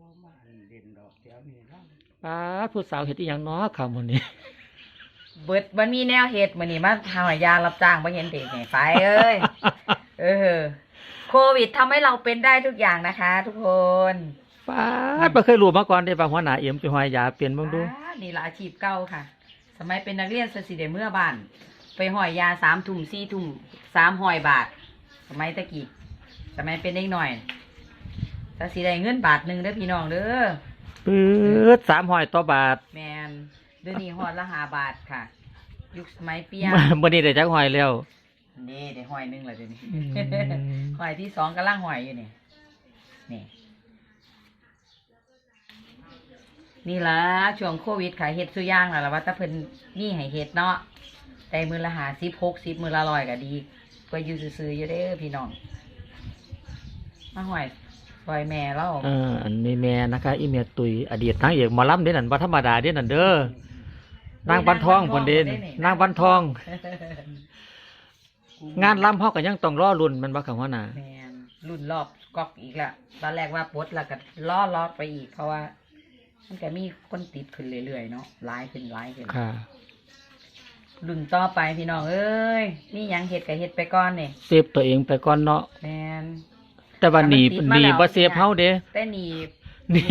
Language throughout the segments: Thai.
บ่มาเด่นดอกแถวนี้แล้วป้าดผู้สาวเฮ็ดอีหยังเนาะคำมื้อนี้ เบิดมันมีแนวเฮ็ดมื้อนี้มาหายารับจ้างบ่เห็นเด็กไงไฟเอ้ย เออ โควิดทำให้เราเป็นได้ทุกอย่างนะคะ ทุกคนป้าดบ่เคยรู้มาก่อนเด้ว่าหัวหน้าเอ็มสิหอยยาเปลี่ยนเบิ่งดูอ่านี่ละอาชีพเก่าค่ะ สมัยเป็นนักเรียนสสิเดเมื่อบ้าน ไปหอยยาสามถุ่มสี่ถุ่มสามหอยบาท สมัยตะกี้ สมัยเป็นเด็กหน่อย สสิได้เงินบาทหนึ่งเด้อพี่น้องเด้อปื๊ด300ต่อบาทแมนเดี๋ยวนี้หอดละหาบาทค่ะ ยุคสมัยเปียมื้อนี้ได้จักหอยแล้ว นี่ได้หอยหนึ่งแล้วเดี๋ยวนี้ อืม หอยที่สองกำลังหอยอยู่นี่นี่นี่ละช่วงโควิดขายเห็ดสุย่างแล้วล่ะว่าถ้าเพิ่นนี่ให้เห็ดเนาะแต่มือละหาสิบหกสิบมือละร้อยก็ดีก็อยู่ซื้อๆอยู่เด้อพี่น้องมาหอย หอยแม่เราเอออันนี้แม่นะคะอีเมียตุยอดีตนางเอกหมอลำเด้นั่นบ่ธรรมดาเด้นั่นเด้อนางบันทองพุ่นเด้นนางบันทอง งานลำเฮาก็ยังต้องรอรุ่นแมันบ่คำว่าน่ะแมนรุ่นรอบก๊อกอีกแล้วตอนแรกว่าปลดแล้วก็ล่อล็อกไปอีกเพราะว่า มันก็มีคนติดขึ้นเรื่อยๆเนาะหลายขึ้นหลายขึ้นค่ะรุ่นต่อไปพี่น้องเอ้ยนี่ยังเห็ดกับเห็ดไปก่อนเนี่ยเซฟตัวเองไปก่อนเนาะแมน แต่ว่าหนีแต่มันติดมาหนีแล้วบ่เซฟเฮาเด้แต่หนีหนี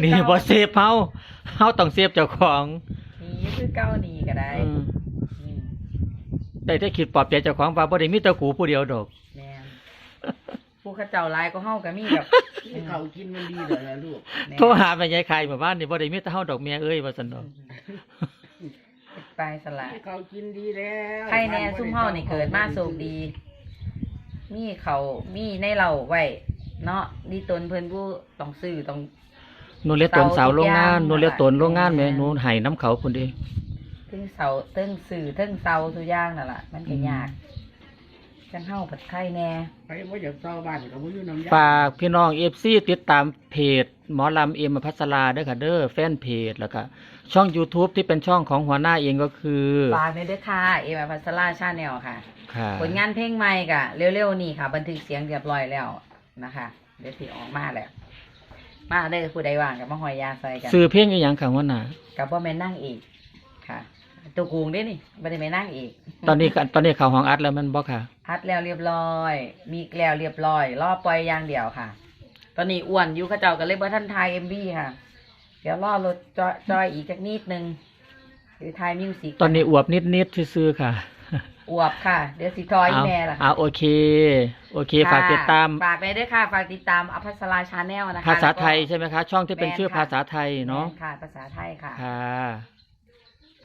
หนีบ่เซฟเฮาเฮาต้องเซฟเจ้าของหนีคือเก้าหนีก็ได้อืมอืมได้แต่คิดปลอบใจเจ้าของว่าบ่ได้มีแต่กูผู้เดียวดอกแมนผู้เข้าเจ้าหลายก็เฮาก็มีแบบที่เขากินมันดีเลยนะลูกแม่นโทรหาแม่ยายไข่เมื่อวานนี่บ่ได้มีแต่เฮาดอกแม่เอ้ยว่าซั่นดอกเฮ็ดไปสละที่เขากินดีแล้วใครแน่ซุ่มเฮานี่เกิดมาโชคดี มีเขามีในเราไว้เนาะดีตนเพิ่นผู้ต้องซื้อต้อง หนูเรียกตนสาวโรงงานเตาทุกอย่างหนูเรียกตนโรงงานแม่หนูให้น้ำเขาพุ่นเด้ถึงเสาเติ้งสื่อเติ้งเสาทุกอย่างนั่นล่ะมันก็ยากจังเฮาผัดไข่แน่ไปว่าอยากเศร้าบ้านก็บ่อยู่น้ำยาฝากพี่น้อง FC ติดตามเพจหมอลำเอ็มพัสราเด้อค่ะเด้อแฟนเพจแล้วก็ ช่อง YouTube ที่เป็นช่องของหัวหน้าเองก็คือฝากในอยเด้อค่ะ เอมาพัสลาชาแนลค่ะ ค่ะผลงานเพลงใหม่กะเร็วๆนี่ค่ะ บันทึกเสียงเรียบร้อยแล้วนะคะเดี๋ยวสิออกมาแล้วมาเด้อผู้ใดว่างกับมาหอยยาใส่กันซื้อเพลงอีหยังค่ะหัวหน้า กับพ่อแม่นั่งเอกค่ะ ตัวกูงเด้นี่บ่ได้แม่นั่งเอกตอนนี้ก็ตอนนี้เข้าห้องอัดแล้วแมันบ่ค่ะ อัดแล้วเรียบร้อย มีแล้วเรียบร้อย รอปล่อยอย่างเดียวค่ะ ตอนนี้อ้วนอยู่เขาเจ้าก็เลยบ่ทันทายเอ็มบีค่ะ เดี๋ยวรอรถจอยจอยอีกจักนิดนึงหรือทายมิวสิกตอนนี้อวบนิดๆซื่อๆค่ะ อวบค่ะ เดี๋ยวสิทอยอีแม่ล่ะอ่าโอเค โอเค ฝากติดตาม ฝากไปด้วยค่ะ ฝากติดตามอภัสราชาแนลนะคะภาษาแล้วก็ไทยใช่ไหมคะ ช่องที่เป็นแม่นชื่อค่ะภาษาไทยเนาะแม่ค่ะ ภาษาไทยค่ะค่ะ